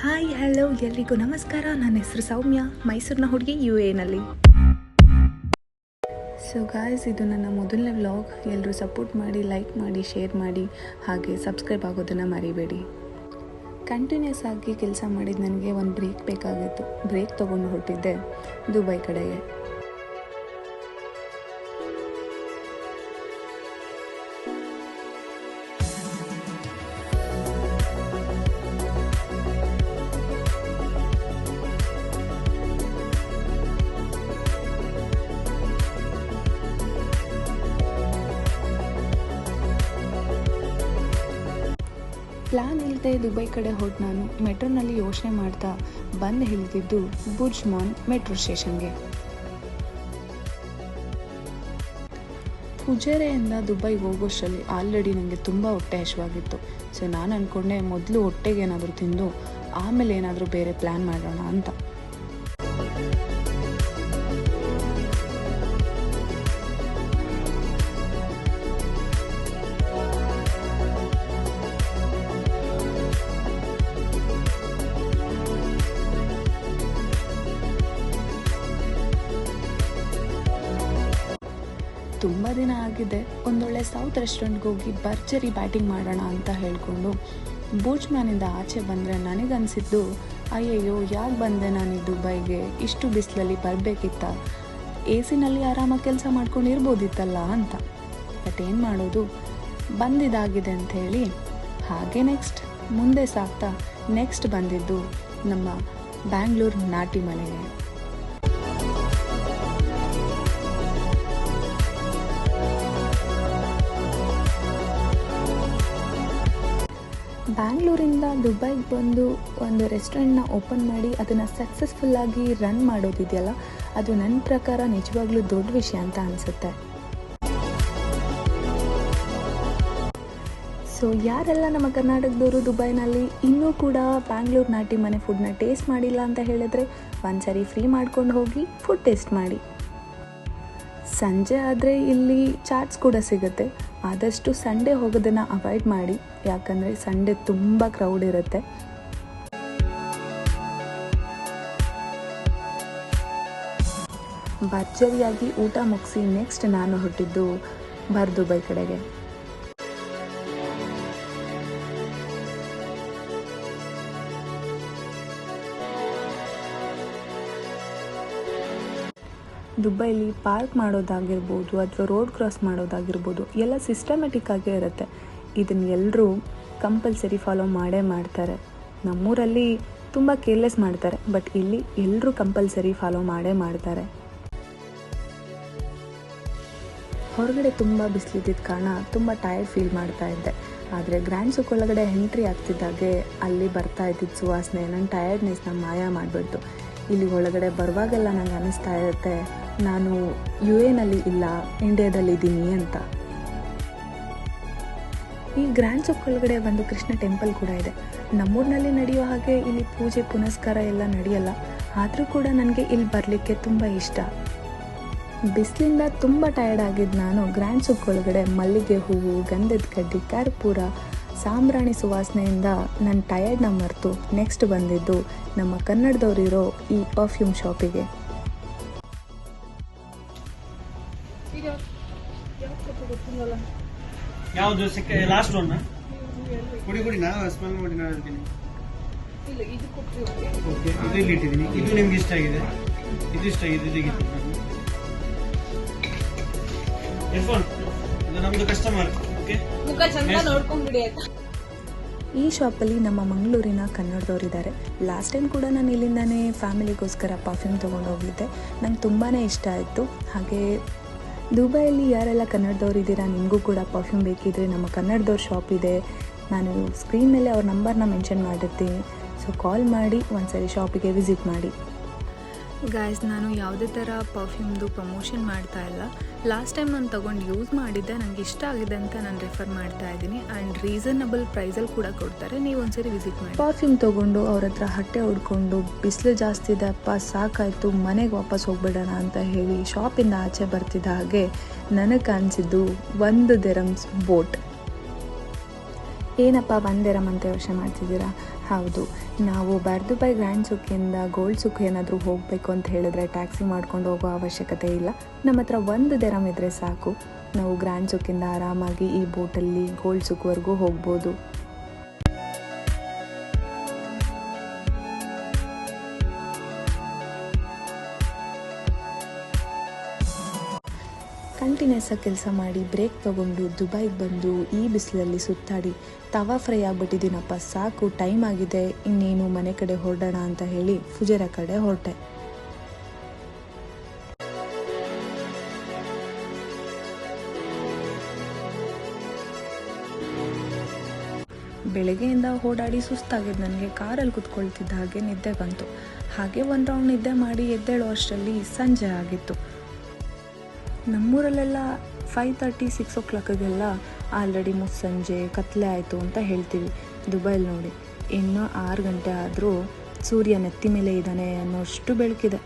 Hi hello ಎಲ್ರಿಗೂ ನಮಸ್ಕಾರ. ನನ್ನ ಹೆಸರು ಸೌಮ್ಯ, ಮೈಸೂರಿನ ಹುಡುಗಿ ಯು ಎನಲ್ಲಿ ಸೊ ಗಾಯ್ಸ್ ಇದು ನನ್ನ ಮೊದಲನೇ ವ್ಲಾಗ್ ಎಲ್ಲರೂ ಸಪೋರ್ಟ್ ಮಾಡಿ ಲೈಕ್ ಮಾಡಿ ಶೇರ್ ಮಾಡಿ, ಹಾಗೆ ಸಬ್ಸ್ಕ್ರೈಬ್ ಆಗೋದನ್ನು ಮರಿಬೇಡಿ. ಕಂಟಿನ್ಯೂಸ್ ಆಗಿ ಕೆಲಸ ಮಾಡಿದ ನನಗೆ ಒಂದು ಬ್ರೇಕ್ ಬೇಕಾಗಿತ್ತು. ಬ್ರೇಕ್ ತೊಗೊಂಡು ಹೊರಟಿದ್ದೆ ದುಬೈ ಕಡೆಗೆ. ಪ್ಲಾನ್ ಇಲ್ಲದೆ ದುಬೈ ಕಡೆ ಹೊರಟು ನಾನು ಮೆಟ್ರೋನಲ್ಲಿ ಯೋಚನೆ ಮಾಡ್ತಾ ಬಂದು ಹಿಳಿದಿದ್ದು ಬುರ್ಜ್ ಮಾನ್ ಮೆಟ್ರೋ ಸ್ಟೇಷನ್ಗೆ. ಉಜೇರೆಯಿಂದ ದುಬೈಗೆ ಹೋಗೋಷ್ಟರಲ್ಲಿ ಆಲ್ರೆಡಿ ನನಗೆ ತುಂಬ ಹೊಟ್ಟೆ ಹಶವಾಗಿತ್ತು ಸೊ ನಾನು ಅಂದ್ಕೊಂಡೆ ಮೊದಲು ಹೊಟ್ಟೆಗೆ ಏನಾದರೂ ತಿಂದು, ಆಮೇಲೆ ಏನಾದರೂ ಬೇರೆ ಪ್ಲ್ಯಾನ್ ಮಾಡೋಣ ಅಂತ. ತುಂಬ ದಿನ ಆಗಿದೆ. ಒಂದೊಳ್ಳೆ ಸೌತ್ ರೆಸ್ಟೋರೆಂಟ್ಗೆ ಹೋಗಿ ಭರ್ಜರಿ ಬ್ಯಾಟಿಂಗ್ ಮಾಡೋಣ ಅಂತ ಹೇಳಿಕೊಂಡು ಬೂಚ್ ಮ್ಯಾನಿಂದ ಆಚೆ ಬಂದರೆ ನನಗನ್ಸಿದ್ದು, ಅಯ್ಯಯ್ಯೋ, ಯಾಕೆ ಬಂದೆ ನಾನು ದುಬೈಗೆ? ಇಷ್ಟು ಬಿಸಿಲಲ್ಲಿ ಬರಬೇಕಿತ್ತ? ಎ ಸಿನಲ್ಲಿ ಆರಾಮಾಗಿ ಕೆಲಸ ಮಾಡ್ಕೊಂಡು ಇರ್ಬೋದಿತ್ತಲ್ಲ ಅಂತ. ಬಟ್ ಏನು ಮಾಡೋದು? ಬಂದಿದ್ದಾಗಿದೆ ಅಂತ ಹೇಳಿ ಹಾಗೆ ನೆಕ್ಸ್ಟ್ ಮುಂದೆ ಸಾಗ್ತಾ ನೆಕ್ಸ್ಟ್ ಬಂದಿದ್ದು ನಮ್ಮ ಬ್ಯಾಂಗ್ಳೂರು ನಾಟಿ ಮನೆಗೆ ಬ್ಯಾಂಗ್ಳೂರಿಂದ ದುಬೈಗೆ ಬಂದು ಒಂದು ರೆಸ್ಟೋರೆಂಟ್ನ ಓಪನ್ ಮಾಡಿ ಅದನ್ನು ಸಕ್ಸಸ್ಫುಲ್ಲಾಗಿ ರನ್ ಮಾಡೋದಿದೆಯಲ್ಲ, ಅದು ನನ್ನ ಪ್ರಕಾರ ನಿಜವಾಗ್ಲೂ ದೊಡ್ಡ ವಿಷಯ ಅಂತ ಅನಿಸುತ್ತೆ. ಸೊ ಯಾರೆಲ್ಲ ನಮ್ಮ ಕರ್ನಾಟಕದವರು ದುಬೈನಲ್ಲಿ ಇನ್ನೂ ಕೂಡ ಬ್ಯಾಂಗ್ಳೂರು ನಾಟಿ ಮನೆ ಫುಡ್ನ ಟೇಸ್ಟ್ ಮಾಡಿಲ್ಲ ಅಂತ ಹೇಳಿದ್ರೆ ಒಂದ್ಸರಿ ಫ್ರೀ ಮಾಡ್ಕೊಂಡು ಹೋಗಿ ಫುಡ್ ಟೇಸ್ಟ್ ಮಾಡಿ. ಸಂಜೆ ಆದರೆ ಇಲ್ಲಿ ಚಾಟ್ಸ್ ಕೂಡ ಸಿಗುತ್ತೆ. ಆದಷ್ಟು ಸಂಡೇ ಹೋಗೋದನ್ನು ಅವಾಯ್ಡ್ ಮಾಡಿ. ಯಾಕಂದರೆ ಸಂಡೇ ತುಂಬ ಕ್ರೌಡ್ ಇರುತ್ತೆ. ಭರ್ಜರಿಯಾಗಿ ಊಟ ಮುಗಿಸಿ ನೆಕ್ಸ್ಟ್ ನಾನು ಹೊರಟಿದ್ದು ಬರ್ ದುಬೈ ಕಡೆಗೆ. ದುಬೈಲಿ ಪಾರ್ಕ್ ಮಾಡೋದಾಗಿರ್ಬೋದು ಅಥವಾ ರೋಡ್ ಕ್ರಾಸ್ ಮಾಡೋದಾಗಿರ್ಬೋದು ಎಲ್ಲ ಸಿಸ್ಟಮೆಟಿಕ್ ಆಗೇ ಇರುತ್ತೆ. ಇದನ್ನು ಎಲ್ಲರೂ ಕಂಪಲ್ಸರಿ ಫಾಲೋ ಮಾಡೇ ಮಾಡ್ತಾರೆ. ನಮ್ಮೂರಲ್ಲಿ ತುಂಬ ಕೇರ್ಲೆಸ್ ಮಾಡ್ತಾರೆ ಬಟ್ ಇಲ್ಲಿ ಎಲ್ಲರೂ ಕಂಪಲ್ಸರಿ ಫಾಲೋ ಮಾಡೇ ಮಾಡ್ತಾರೆ. ಹೊರಗಡೆ ತುಂಬ ಬಿಸಿಲಿದ್ದ ಕಾರಣ ತುಂಬ ಟಯರ್ಡ್ ಫೀಲ್ ಮಾಡ್ತಾ ಇದ್ದೆ. ಆದರೆ ಗ್ರ್ಯಾಂಡ್ ಸುಕ್ ಒಳಗಡೆ ಎಂಟ್ರಿ ಆಗ್ತಿದ್ದಾಗೆ ಅಲ್ಲಿ ಬರ್ತಾ ಇದ್ದಿದ್ದ ಸುವಾಸನೆ ನನ್ನ ಟಯರ್ಡ್ನೆಸ್ನ ಮಾಯ ಮಾಡಿಬಿಡ್ತು. ಇಲ್ಲಿ ಒಳಗಡೆ ಬರುವಾಗೆಲ್ಲ ನನಗೆ ಅನ್ನಿಸ್ತಾ ಇರುತ್ತೆ ನಾನು ಯು ಎನಲ್ಲಿ ಇಲ್ಲ, ಇಂಡಿಯಾದಲ್ಲಿ ಇದ್ದೀನಿ ಅಂತ. ಈ ಗ್ರ್ಯಾಂಡ್ ಚೌಕ್ ಒಳಗಡೆ ಒಂದು ಕೃಷ್ಣ ಟೆಂಪಲ್ ಕೂಡ ಇದೆ. ನಮ್ಮೂರಿನಲ್ಲಿ ನಡೆಯೋ ಹಾಗೆ ಇಲ್ಲಿ ಪೂಜೆ, ಪುನಸ್ಕಾರ ಎಲ್ಲ ನಡೆಯಲ್ಲ. ಆದರೂ ಕೂಡ ನನಗೆ ಇಲ್ಲಿ ಬರಲಿಕ್ಕೆ ತುಂಬ ಇಷ್ಟ. ಬಿಸಿಲಿಂದ ತುಂಬ ಟಯರ್ಡ್ ಆಗಿದ್ದು ನಾನು ಗ್ರ್ಯಾಂಡ್ ಚೌಕ್ ಒಳಗಡೆ ಮಲ್ಲಿಗೆ ಹೂವು, ಗಂಧದ ಕಡ್ಡಿ, ಕರ್ಪೂರ, ಸಾಂಬ್ರಾಣಿ ಸುವಾಸನೆಯಿಂದ ನನ್ನ ಟಯರ್ಡ್ನ ಮರೆತು ನೆಕ್ಸ್ಟ್ ಬಂದಿದ್ದು ನಮ್ಮ ಕನ್ನಡದವರಿರೋ ಈ ಪರ್ಫ್ಯೂಮ್ ಶಾಪಿಗೆ ಯಾವುದು ಸಿಕ್ಕ ಲಾಸ್ಟ್ ಒನ್ ಕುಡಿ ಕುಡಿ ನಾ ಸ್ಮೆಲ್ ಮಾಡಿ ನಾನು ಹೇಳ್ತೀನಿ. ಓಕೆ ಇದು ಇಲ್ಲಿ ಇಟ್ಟಿದ್ದೀನಿ. ಇದು ನಿಮ್ಗೆ ಇಷ್ಟ ಆಗಿದೆ. ಇದು ಇಷ್ಟ ಆಗಿದೆ ಇರ್ಫಾನ್ ಇದು ನಮ್ದು ಕಸ್ಟಮರ್ ಓಕೆ ಮುಖ ಚಂದ ನೋಡ್ಕೊಂಡ್ಬಿಡಿ ಆಯ್ತಾ? ಈ ಶಾಪಲ್ಲಿ ನಮ್ಮ ಮಂಗಳೂರಿನ ಕನ್ನಡದವರಿದ್ದಾರೆ ಲಾಸ್ಟ್ ಟೈಮ್ ಕೂಡ ನಾನು ಇಲ್ಲಿಂದಾನೇ ಫ್ಯಾಮಿಲಿಗೋಸ್ಕರ ಪರ್ಫ್ಯೂಮ್ ತೊಗೊಂಡು ಹೋಗಿದ್ದೆ. ನಂಗೆ ತುಂಬಾ ಇಷ್ಟ ಆಯಿತು. ಹಾಗೆ ದುಬೈಯಲ್ಲಿ ಯಾರೆಲ್ಲ ಕನ್ನಡದವ್ರು ಇದ್ದೀರಾ, ನಿಮಗೂ ಕೂಡ ಪರ್ಫ್ಯೂಮ್ ಬೇಕಿದ್ರೆ ನಮ್ಮ ಕನ್ನಡದವ್ರ ಶಾಪ್ ಇದೆ. ನಾನು ಸ್ಕ್ರೀನ್ ಮೇಲೆ ಅವ್ರ ನಂಬರ್ನ ಮೆನ್ಷನ್ ಮಾಡಿರ್ತೀನಿ. ಸೊ ಕಾಲ್ ಮಾಡಿ, ಒಂದ್ಸರಿ ಶಾಪಿಗೆ ವಿಸಿಟ್ ಮಾಡಿ. ಗಾಯ್ಸ್ ನಾನು ಯಾವುದೇ ಥರ ಪರ್ಫ್ಯೂಮ್ದು ಪ್ರಮೋಷನ್ ಮಾಡ್ತಾ ಇಲ್ಲ. ಲಾಸ್ಟ್ ಟೈಮ್ ನಾನು ತೊಗೊಂಡು ಯೂಸ್ ಮಾಡಿದ್ದೆ ನನಗೆ ಇಷ್ಟ ಆಗಿದೆ ಅಂತ ನಾನು ರೆಫರ್ ಮಾಡ್ತಾ ಇದ್ದೀನಿ. ಆ್ಯಂಡ್ ರೀಸನಬಲ್ ಪ್ರೈಸಲ್ಲಿ ಕೂಡ ಕೊಡ್ತಾರೆ. ನೀವು ಒಂದ್ಸರಿ ವಿಸಿಟ್ ಮಾಡಿ. ಪರ್ಫ್ಯೂಮ್ ತೊಗೊಂಡು ಅವ್ರ ಹತ್ರ ಹಟ್ಟೆ ಹೊಡ್ಕೊಂಡು ಬಿಸಿಲು ಜಾಸ್ತಿ ಇದೆ, ಅಪ್ಪ ಸಾಕಾಯಿತು, ಮನೆಗೆ ವಾಪಸ್ ಹೋಗ್ಬಿಡೋಣ ಅಂತ ಹೇಳಿ ಶಾಪಿಂದ ಆಚೆ ಬರ್ತಿದ್ದ ಹಾಗೆ ನನಗೆ ಕಾಣಿಸಿದ್ದು ಒಂದು ದೆರಮ್ಸ್ ಬೋಟ್ ಏನಪ್ಪ ಬಂದಿರಮ್ಮ ಅಂತ ಯೋಚನೆ ಮಾಡ್ತಿದ್ದೀರಾ? ಹೌದು. ನಾವು ಬರ್ದು ಬೈ ಗ್ರ್ಯಾಂಡ್ ಸುಖಿಯಿಂದ ಗೋಲ್ಡ್ ಸುಖ ಏನಾದರೂ ಹೋಗಬೇಕು ಅಂತ ಹೇಳಿದ್ರೆ ಟ್ಯಾಕ್ಸಿ ಮಾಡ್ಕೊಂಡು ಹೋಗೋ ಅವಶ್ಯಕತೆ ಇಲ್ಲ. ನಮ್ಮ ಹತ್ರ ಒಂದು ದೆರಮ್ ಇದ್ದರೆ ಸಾಕು. ನಾವು ಗ್ರ್ಯಾಂಡ್ ಸುಖಿಂದ ಆರಾಮಾಗಿ ಈ ಬೋಟಲ್ಲಿ ಗೋಲ್ಡ್ ಸುಖವರೆಗೂ ಹೋಗ್ಬೋದು. ಕಂಟಿನ್ಯೂಸ್ ಕೆಲಸ ಮಾಡಿ ಬ್ರೇಕ್ ತಗೊಂಡು ದುಬೈಗೆ ಬಂದು ಈ ಬಿಸಿಲಲ್ಲಿ ಸುತ್ತಾಡಿ, ತವಾ ಫ್ರೈ ಆಗ್ಬಿಟ್ಟಿದ್ದೀನಪ್ಪ, ಸಾಕು, ಟೈಮ್ ಆಗಿದೆ, ಇನ್ನೇನು ಮನೆ ಕಡೆ ಹೊರಡೋಣ ಅಂತ ಹೇಳಿ ಫುಜೇರ ಕಡೆ ಹೊರಟೆ. ಬೆಳಗ್ಗೆಯಿಂದ ಓಡಾಡಿ ಸುಸ್ತಾಗಿದ್ದು ನನಗೆ ಕಾರಲ್ಲಿ ಕುತ್ಕೊಳ್ತಿದ್ದ ಹಾಗೆ ನಿದ್ದೆ ಬಂತು. ಹಾಗೆ ಒಂದು ರೌಂಡ್ ನಿದ್ದೆ ಮಾಡಿ ಎದ್ದೇಳೋ ಅಷ್ಟರಲ್ಲಿ ಸಂಜೆ ಆಗಿತ್ತು. ನಮ್ಮೂರಲ್ಲೆಲ್ಲ ಫೈವ್ ತರ್ಟಿ ಸಿಕ್ಸ್ ಓ ಕ್ಲಾಕಿಗೆಲ್ಲ ಆಲ್ರೆಡಿ ಮುಸ್ಸಂಜೆ, ಕತ್ಲೆ ಆಯಿತು ಅಂತ ಹೇಳ್ತೀವಿ, ದುಬೈಲಿ ನೋಡಿ. ಇನ್ನೂ ಆರು ಗಂಟೆ ಆದರೂ ಸೂರ್ಯ ನೆತ್ತಿ ಮೇಲೆ ಇದ್ದಾನೆ ಅನ್ನೋಷ್ಟು ಬೆಳಕಿದೆ.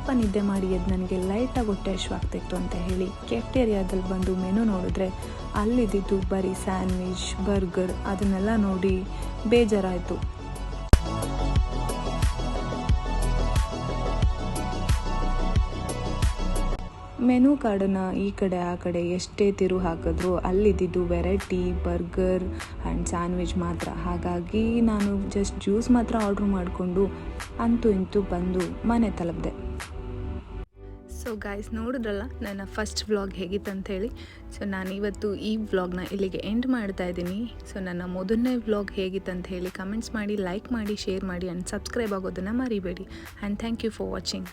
ಸ್ವಲ್ಪ ನಿದ್ದೆ ಮಾಡಿ ಎದ್ದು ನನಗೆ ಲೈಟಾಗಿ ಹೊಟ್ಟೆ ಹಶ್ವಾಗ್ತಿತ್ತು ಅಂತ ಹೇಳಿ ಕೆಫ್ಟೇರಿಯಾದಲ್ಲಿ ಬಂದು ಮೆನು ನೋಡಿದ್ರೆ ಅಲ್ಲಿದ್ದಿದ್ದು ಬರೀ ಸ್ಯಾಂಡ್ವಿಚ್ ಬರ್ಗರ್ ಅದನ್ನೆಲ್ಲ ನೋಡಿ ಬೇಜಾರಾಯಿತು. ಮೆನು ಕಾರ್ಡನ್ನು ಈ ಕಡೆ, ಆ ಕಡೆ ಎಷ್ಟೇ ತಿರು ಹಾಕಿದ್ರು ಅಲ್ಲಿದ್ದಿದ್ದು ವೆರೈಟಿ, ಬರ್ಗರ್ ಆ್ಯಂಡ್ ಸ್ಯಾಂಡ್ವಿಚ್ ಮಾತ್ರ. ಹಾಗಾಗಿ ನಾನು ಜಸ್ಟ್ ಜ್ಯೂಸ್ ಮಾತ್ರ ಆರ್ಡ್ರ್ ಮಾಡಿಕೊಂಡು ಅಂತೂ ಇಂತೂ ಬಂದು ಮನೆ ತಲುಪಿದೆ. ಸೊ ಗಾಯ್ಸ್ ನೋಡಿದ್ರಲ್ಲ ನನ್ನ ಫಸ್ಟ್ ವ್ಲಾಗ್ ಹೇಗಿತ್ತು ಹೇಳಿ ಸೊ ನಾನು ಇವತ್ತು ಈ ವ್ಲಾಗ್ನ ಇಲ್ಲಿಗೆ ಎಂಡ್ ಮಾಡ್ತಾ ಇದ್ದೀನಿ. ಸೊ ನನ್ನ ಮೊದಲನೇ ವ್ಲಾಗ್ ಹೇಗಿತ್ತು ಅಂತ ಹೇಳಿ ಕಮೆಂಟ್ಸ್ ಮಾಡಿ ಲೈಕ್ ಮಾಡಿ ಶೇರ್ ಮಾಡಿ ಆ್ಯಂಡ್ ಸಬ್ಸ್ಕ್ರೈಬ್ ಆಗೋದನ್ನು ಮರಿಬೇಡಿ. And thank you for watching